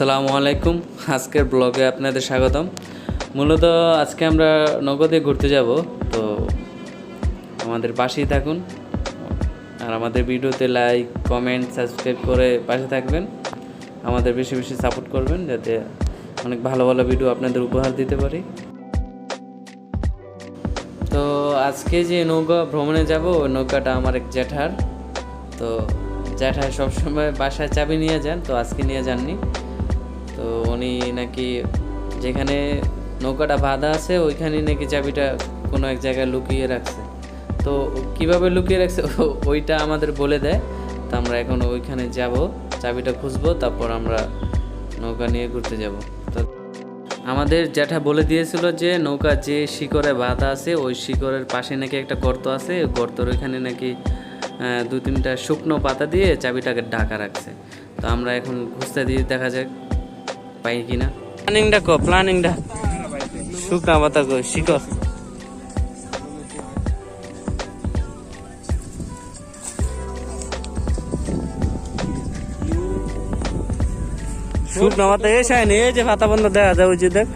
আসসালামু আলাইকুম। আজকের ব্লগে আপনাদের স্বাগতম। মূলত আজকে আমরা নগদে ঘুরতে যাব, তো আমাদের পাশেই থাকুন। আর আমাদের ভিডিওতে লাইক কমেন্ট সাবস্ক্রাইব করে পাশে থাকবেন। আমাদের বেশি বেশি সাপোর্ট করবেন যাতে অনেক ভালো ভালো ভিডিও আপনাদের উপহার দিতে পারি। তো আজকে যে নৌকা ভ্রমণে যাব, ওই নৌকাটা আমার এক জ্যাঠার। তো জ্যাঠায় সবসময় বাসায় চাবি নিয়ে যান, তো আজকে নিয়ে যাননি। তো উনি নাকি যেখানে নৌকাটা বাঁধা আছে, ওইখানেই নাকি চাবিটা কোনো এক জায়গায় লুকিয়ে রাখছে। তো কীভাবে লুকিয়ে রাখছে? ওইটা আমাদের বলে দেয়। তো আমরা এখন ওইখানে যাব, চাবিটা খুঁজবো, তারপর আমরা নৌকা নিয়ে ঘুরতে যাব। তো আমাদের জ্যাঠা বলে দিয়েছিল যে, নৌকা যে শিকড়ে বাঁধা আছে, ওই শিকড়ের পাশে নাকি একটা গর্ত আছে। গর্তর ওইখানে নাকি দু তিনটা শুকনো পাতা দিয়ে চাবিটাকে ঢাকা রাখছে। তো আমরা এখন খুঁজতে দিয়ে দেখা যাক। পাই কিনা? প্ল্যানিংটা কো প্ল্যানিংটা শুকনা পাতা কো শুকনা পাতা এসে এই যে পাতা বন্ধ দেখা যায় উচিত দেখ।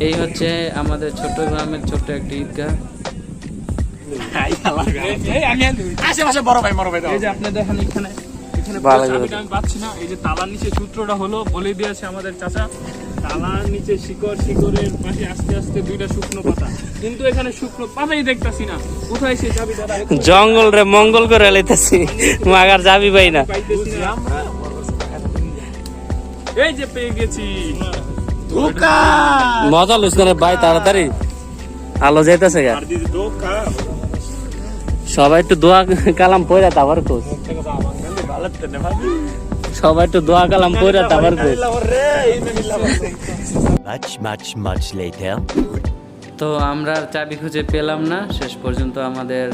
এই হচ্ছে আমাদের ছোট গ্রামের ছোট্ট একটি ঈদগাহ আশেপাশে বড় ভাই বড় ভাই এই যে আপনি দেখেন এখানে এখানে ভালো পুরো করে চাবিটা আমি পাচ্ছি না এই যে তালার নিচে সূত্রটা হলো বলে দিয়েছে আমাদের চাচা তালার নিচে শিকড় শিকড়ের পাশে আস্তে আস্তে দুইটা শুকনো পাতা কিন্তু এখানে শুকনো পাতাই দেখতাছি না কোথায় সেই চাবিটা জঙ্গল রে মঙ্গল করে লাইতেছি মাগার যাবি পাই না। এই যে পেয়ে গেছি। মজা লুস ভাই তাড়াতাড়ি। আলো যাইতেছে গা। সবাই একটু দোয়া কালাম পয়রা তারপর কোস সবাই একটু দোয়া কালাম পয়রা তারপর কোস Much, much, much later. তো আমরা আর চাবি খুঁজে পেলাম না শেষ পর্যন্ত আমাদের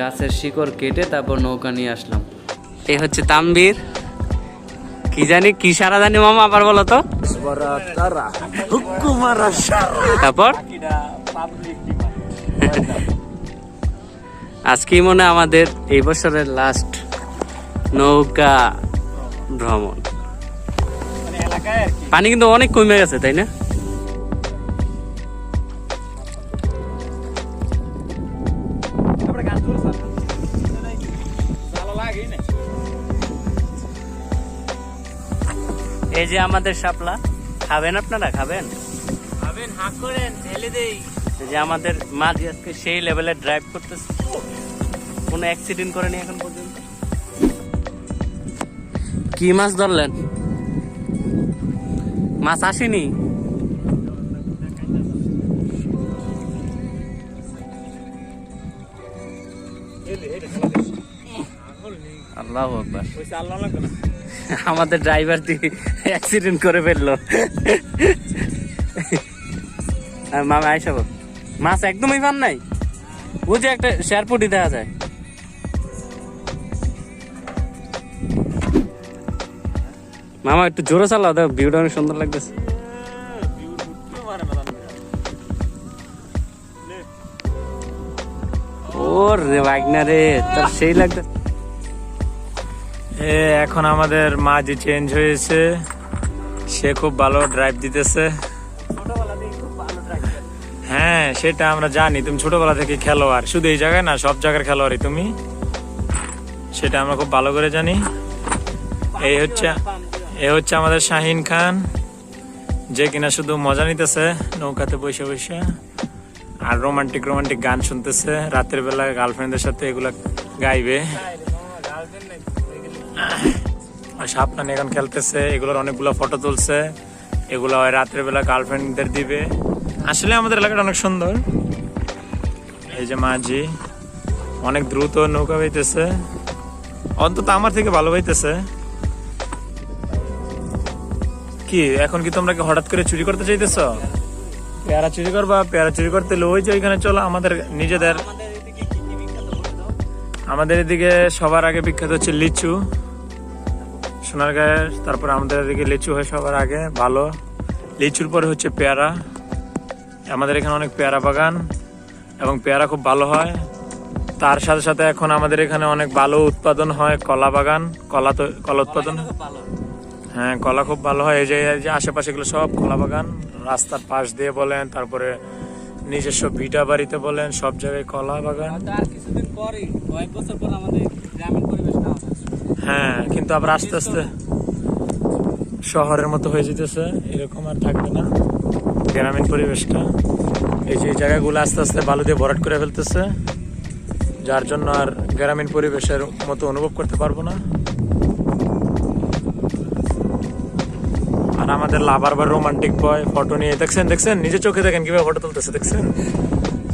গাছের শিকড় কেটে তারপর নৌকা নিয়ে আসলাম। এই হচ্ছে তাম্বির। কি জানি কি সারা জানি মামা আবার বলো তো। তারপর? আজকেই মনে আমাদের এই বছরের লাস্ট নৌকা ভ্রমণ। পানি কিন্তু অনেক কমে গেছে, তাই না? এই যে আমাদের শাপলা, খাবেন আপনারা? খাবেন? খাবেন, হাঁক করেন, ঢেলে দেই। যে আমাদের মাঝি আজকে সেই লেভেলে ড্রাইভ করতেছে। কোনো অ্যাক্সিডেন্ট করেনি এখন পর্যন্ত। কি মাছ ধরলেন? মাছ আসেনি? আল্লাহ আমাদের ড্রাইভার অ্যাক্সিডেন্ট করে ফেলল। মামা আইসাব মাছ একদমই পান নাই। বুঝে একটা শেয়ারপুটি দেখা যায়। মামা, একটু জোরে চালাও, দেখো, ভিউটা অনেক সুন্দর লাগতেছে। ওর রে বাগনা রে, তোর সেই লাগতো এ, এখন আমাদের মা যে চেঞ্জ হয়েছে। সে খুব ভালো ড্রাইভ দিতেছে। হ্যাঁ সেটা আমরা জানি। তুমি ছোটবেলা থেকে খেলোয়াড়। শুধু এই জায়গায় না, সব জায়গার খেলোয়াড়ই তুমি। সেটা আমরা খুব ভালো করে জানি। এই হচ্ছে এ হচ্ছে আমাদের শাহিন খান, যে কিনা শুধু মজা নিতেছে, নৌকাতে বসে বসে, আর রোমান্টিক রোমান্টিক গান শুনতেছে। রাতের বেলা গার্লফ্রেন্ডের সাথে এগুলা গাইবে। আর সাপনানি এখন খেলতেছে, এগুলোর অনেকগুলো ফটো তুলছে। এগুলো ওই রাত্রের বেলা গার্লফ্রেন্ডদের দিবে। আসলে আমাদের এলাকাটা অনেক সুন্দর। এই যে মাঝি, অনেক দ্রুত নৌকা বাইতেছে। অন্তত আমার থেকে ভালো বাইতেছে। কি, এখন কি তোমরা কি হঠাৎ করে চুরি করতে চাইতেছ? পেয়ারা চুরি করবা, পেয়ারা চুরি করতে ওই যে ওইখানে চলো, আমাদের নিজেদের আমাদের এদিকে সবার আগে বিখ্যাত হচ্ছে লিচু। সোনারগাঁয়ের, তারপর আমাদের এদিকে লিচু হয় সবার আগে, ভালো। লিচুর পরে হচ্ছে পেয়ারা। আমাদের এখানে অনেক পেয়ারা বাগান এবং পেয়ারা খুব ভালো হয়। তার সাথে সাথে এখন আমাদের এখানে অনেক ভালো উৎপাদন হয় কলা বাগান কলা তো কলা উৎপাদন। হ্যাঁ কলা খুব ভালো হয়। এই যে এই যে আশেপাশে এগুলো সব কলা বাগান রাস্তার পাশ দিয়ে বলেন তারপরে নিজস্ব ভিটা বাড়িতে বলেন সব জায়গায় কলা বাগান। হ্যাঁ কিন্তু আবার আস্তে আস্তে শহরের মতো হয়ে যেতেছে এরকম আর থাকবে না। গ্রামীণ পরিবেশটা এই যে জায়গাগুলো আস্তে আস্তে বালু দিয়ে ভরাট করে ফেলতেছে, যার জন্য আর গ্রামীণ পরিবেশের মতো অনুভব করতে পারব না। আর আমাদের লাভার বা রোমান্টিক বয় ফটো নিয়ে, দেখছেন দেখছেন? নিজে চোখে দেখেন কীভাবে ফটো তুলতেছে, দেখছেন?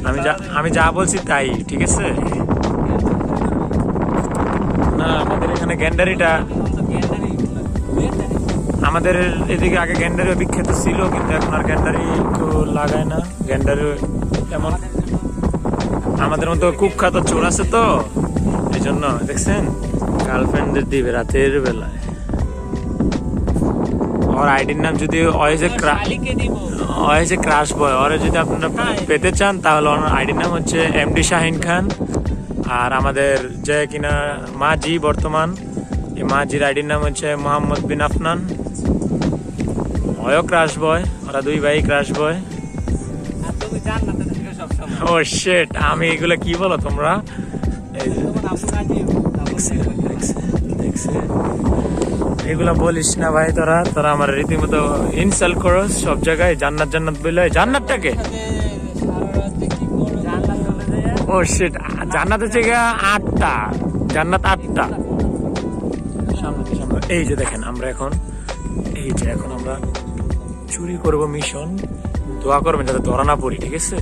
আমি যা আমি যা বলছি তাই, ঠিক আছে? না, আমাদের এখানে গ্যান্ডারিটা আমাদের এদিকে আগে গ্যান্ডারি বিখ্যাত ছিল কিন্তু এখন আর গ্যান্ডারি কেউ লাগায় না। গ্যান্ডারি এমন। আমাদের মতো কুখ্যাত চোর আছে তো এই জন্য দেখছেন? গার্লফ্রেন্ডদের দিবে রাতের বেলায়। ওর আইডির নাম যদি ওই যে ক্রাশ বয় ওরা যদি আপনারা পেতে চান তাহলে ওনার আইডির নাম হচ্ছে এমডি শাহিন খান। আর আমাদের যে কিনা মাঝি বর্তমান এই মাঝির আইডির নাম হচ্ছে মোহাম্মদ বিন আফনান। অয়ও ক্রাশ বয় ওরা দুই ভাই ক্রাশ বয় ও শেট আমি এগুলো কি বলো তোমরা। এগুলা বলিস না ভাই তোরা তোরা আমার রীতিমতো ইনসাল্ট করো সব জায়গায় জান্নাত জান্নাত বলে জান্নাতটাকে? ও শিট জান্নাত হচ্ছে আটটা জান্নাত আটটা। সামনে সামনে। এই যে দেখেন আমরা এখন এই যে এখন আমরা চুরি করব মিশন। দোয়া করবেন যাতে ধরা না পড়ি, ঠিক আছে?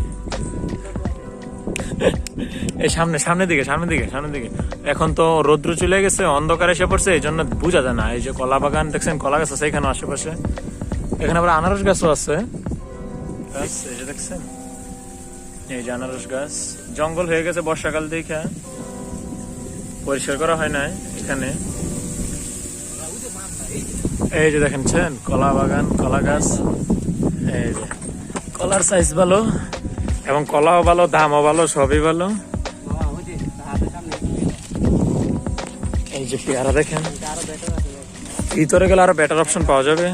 এই সামনে, সামনের দিকে সামনের দিকে সামনের দিকে। এখন তো রৌদ্র চলে গেছে, অন্ধকার এসে পড়ছে, এই জন্য বোঝা যায় না। এই যে কলা বাগান দেখছেন, কলা গাছ আছে এখানে আশেপাশে। এখানে আবার আনারস গাছও আছে। এই যে দেখছেন? এই যে আনারস গাছ। জঙ্গল হয়ে গেছে বর্ষাকাল দেখে। পরিষ্কার করা হয় নাই এখানে। এই যে দেখেন কলা বাগান, কলা গাছ, এই যে। কলার সাইজ ভালো এবং কলাও ভালো, দামও ভালো, সবই ভালো। এই যে পেয়ারা দেখেন, ভিতরে গেলে আরও বেটার অপশন পাওয়া যাবে।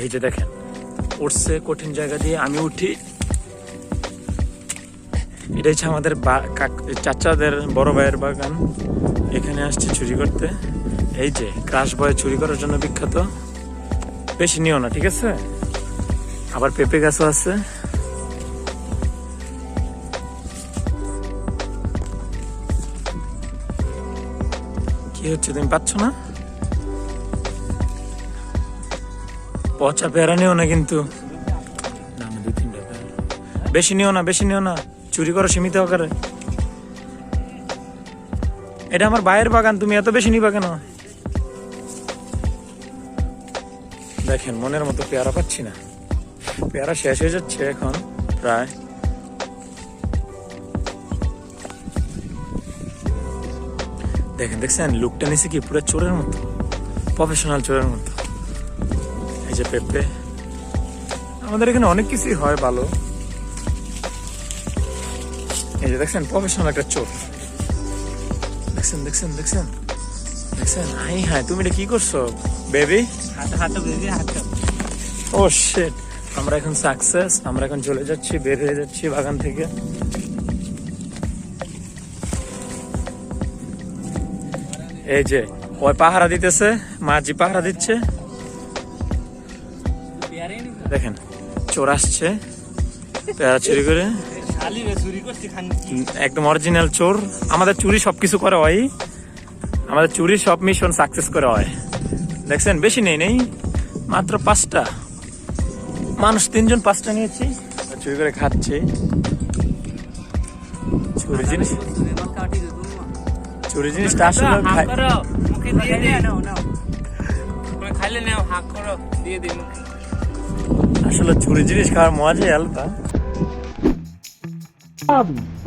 এই যে দেখেন, উঠছে কঠিন জায়গা দিয়ে আমি উঠি। এটা হচ্ছে আমাদের চাচাদের বড় ভাইয়ের বাগান। এখানে আসছে চুরি করতে। এই যে ক্রাশ বয় চুরি করার জন্য বিখ্যাত। বেশি নিও না ঠিক আছে? আবার পেঁপে গাছও আছে। কি হচ্ছে তুমি পাচ্ছ না? পচা পেয়ারা নিও না কিন্তু। বেশি নিও না বেশি নিও না। চুরি করো সীমিত আকারে। এটা আমার ভাইয়ের বাগান, তুমি এত বেশি নিবা কেন? দেখেন, মনের মতো পেয়ারা পাচ্ছি না। পেয়ারা শেষ হয়ে যাচ্ছে এখন, প্রায়। দেখেন, দেখছেন? লুকটা নিছে কি পুরো চোরের মতো প্রফেশনাল চোরের মতো। এই যে পেঁপে। আমাদের এখানে অনেক কিছুই হয় ভালো। যে দেখছেন প্রফেশনাল একটা চোর। দেখছেন দেখছেন দেখছেন? দেখছেন? হাই হাই তুমি এটা কি করছ বেবি ও শিট আমরা এখন সাকসেস আমরা এখন চলে যাচ্ছি বের হয়ে যাচ্ছি বাগান থেকে। এই যে ওই পাহারা দিতেছে মাঝি পাহারা দিচ্ছে। দেখেন চোর আসছে পেয়ারা চুরি করে। একদম অরিজিনাল চোর। আমাদের চুরি সবকিছু করে হয়। আমাদের চুরি সব মিশন সাকসেস করে হয়। দেখছেন বেশি নেই নেই। মাত্র পাঁচটা। মানুষ তিনজন পাঁচটা নিয়েছি। চুরি করে খাচ্ছে। চুরি জিনিস চুরি জিনিসটা আসলে আসলে চুরি জিনিস খাওয়ার মজাই আলাদা। Robbie.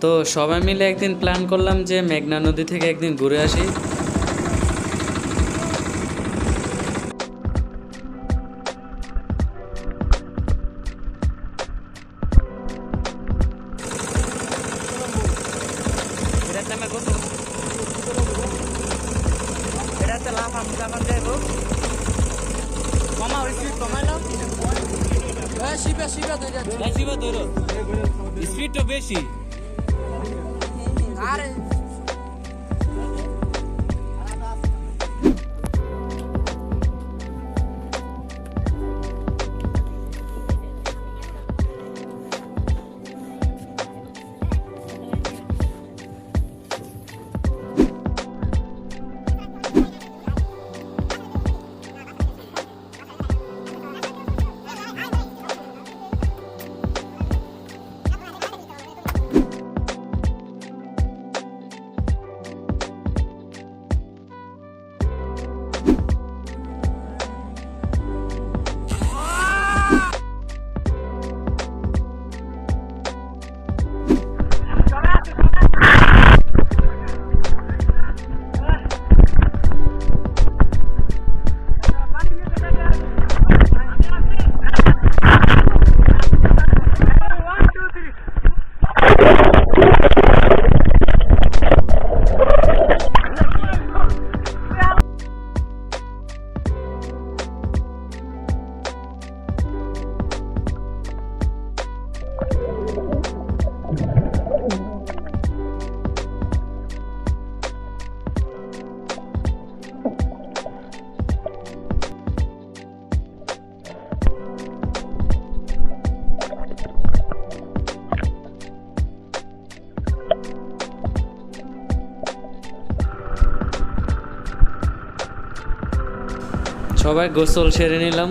তো সবাই মিলে একদিন প্ল্যান করলাম যে মেঘনা নদী থেকে একদিন ঘুরে আসি। সবাই গোসল সেরে নিলাম।